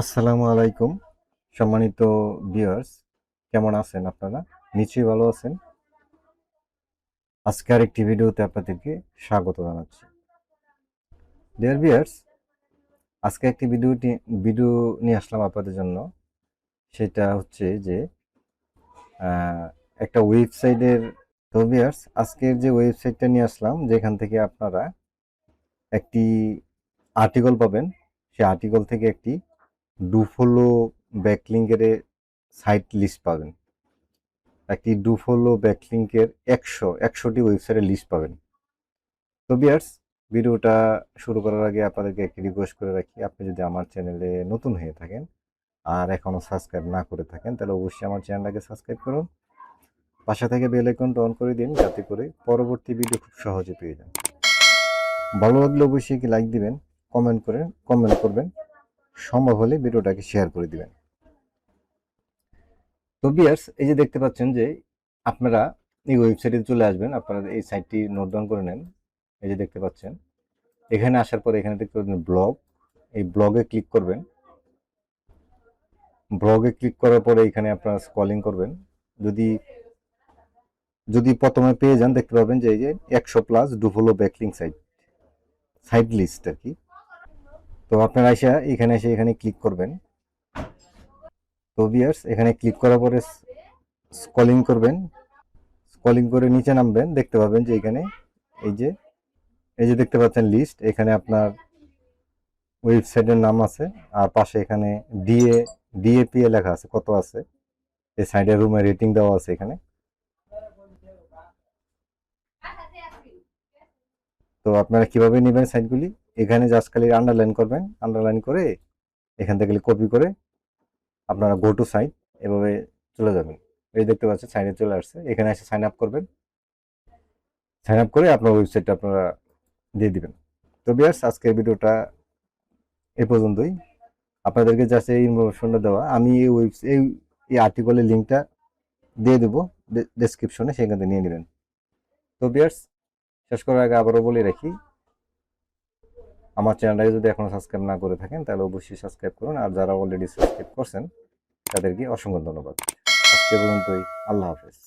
আসসালামু আলাইকুম, সম্মানিত ভিউয়ার্স কেমন আছেন আপনারা? নিশ্চয়ই ভালো আছেন। আজকে আরেকটি ভিডিওতে আপনাদেরকে স্বাগত জানাচ্ছি। ডিয়ার ভিউয়ার্স আজকে একটি ভিডিওটি ভিডিও নিয়ে আসলাম আপনাদের জন্য। সেটা হচ্ছে যে একটা ওয়েবসাইটের তো ভিউয়ার্স আজকের যে ওয়েবসাইটটা নিয়ে আসলাম, যেখান থেকে আপনারা একটি আর্টিকেল পাবেন। সেই আর্টিকেল থেকে একটি ডুফলো ব্যাকলিঙ্কের সাইট লিস্ট পাবেন। একটি ডুফলো ব্যাকলিঙ্কের একশো, একশোটি ওয়েবসাইটের লিস্ট পাবেন। তো বিয়ার্স, ভিডিওটা শুরু করার আগে আপনাদেরকে একটি রিকোয়েস্ট করে রাখি, আপনি যদি আমার চ্যানেলে নতুন হয়ে থাকেন আর এখনও সাবস্ক্রাইব না করে থাকেন, তাহলে অবশ্যই আমার চ্যানেলটাকে সাবস্ক্রাইব করুন। পাশে থেকে বেল আইকনটা অন করে দিন, যাতে করে পরবর্তী ভিডিও খুব সহজে পেয়ে যান। ভালো লাগলে অবশ্যই কি লাইক দিবেন, কমেন্ট করেন, কমেন্ট করবেন। সম্ভব হলে ভিডিওটাকে শেয়ার করে দিবেন। তো বিয়ার্স এই যে দেখতে পাচ্ছেন যে আপনারা এই ওয়েবসাইটে চলে আসবেন, আপনারা এই সাইটটি নোট ডাউন করে নেন। এই যে দেখতে পাচ্ছেন, এখানে আসার পর এখানে দেখতে পাচ্ছেন ব্লগ এই ব্লগে ক্লিক করবেন। ব্লগে ক্লিক করার পরে এখানে আপনারা স্ক্রলিং করবেন। যদি যদি প্রথমে পেয়ে যান, দেখতে পাবেন যে এই যে একশো plus dofollow backlink site site list আর কি। তো আপনারা এসে, এখানে এসে এখানে ক্লিক করবেন। তো এখানে ক্লিক করার পরে স্কলিং করবেন। স্কলিং করে নিচে নামবেন, দেখতে পাবেন যে এখানে এই যে এই যে দেখতে পাচ্ছেন লিস্ট এখানে আপনার ওয়েবসাইটের নাম আছে, আর পাশে এখানে ডিএ ডিএপিএ লেখা আছে, কত আছে? এই সাইডের রুমে রেটিং দেওয়া আছে এখানে। তো আপনারা কীভাবে নেবেন সাইটগুলি এখানে জাস্ট খালি আন্ডারলাইন করবেন আন্ডারলাইন করে এখান থেকে কপি করে আপনারা গো টু সাইন এভাবে চলে যাবেন। এই দেখতে পাচ্ছেন সাইনে চলে আসছে। এখানে এসে সাইন আপ করবেন। সাইন আপ করে আপনার ওয়েবসাইটটা আপনারা দিয়ে দিবেন। তো বিয়ার্স আজকের ভিডিওটা এ পর্যন্তই। আপনাদেরকে জাস্ট এই ইনফরমেশনটা দেওয়া। আমি এই ওয়েবস এই এই আর্টিকেলের লিঙ্কটা দিয়ে দেবো। ডেসক্রিপশনে সেখান থেকে নিয়ে নেবেন। তো বিয়ার্স শেষ করার আগে আবারও বলে রাখি আমার চ্যানেলটাকে যদি এখনও সাবস্ক্রাইব না করে থাকেন, তাহলে অবশ্যই সাবস্ক্রাইব করুন। আর যারা অলরেডি সাবস্ক্রাইব করছেন, তাদেরকে অসংখ্য ধন্যবাদ। আজকে পর্যন্তই, আল্লাহ হাফেজ।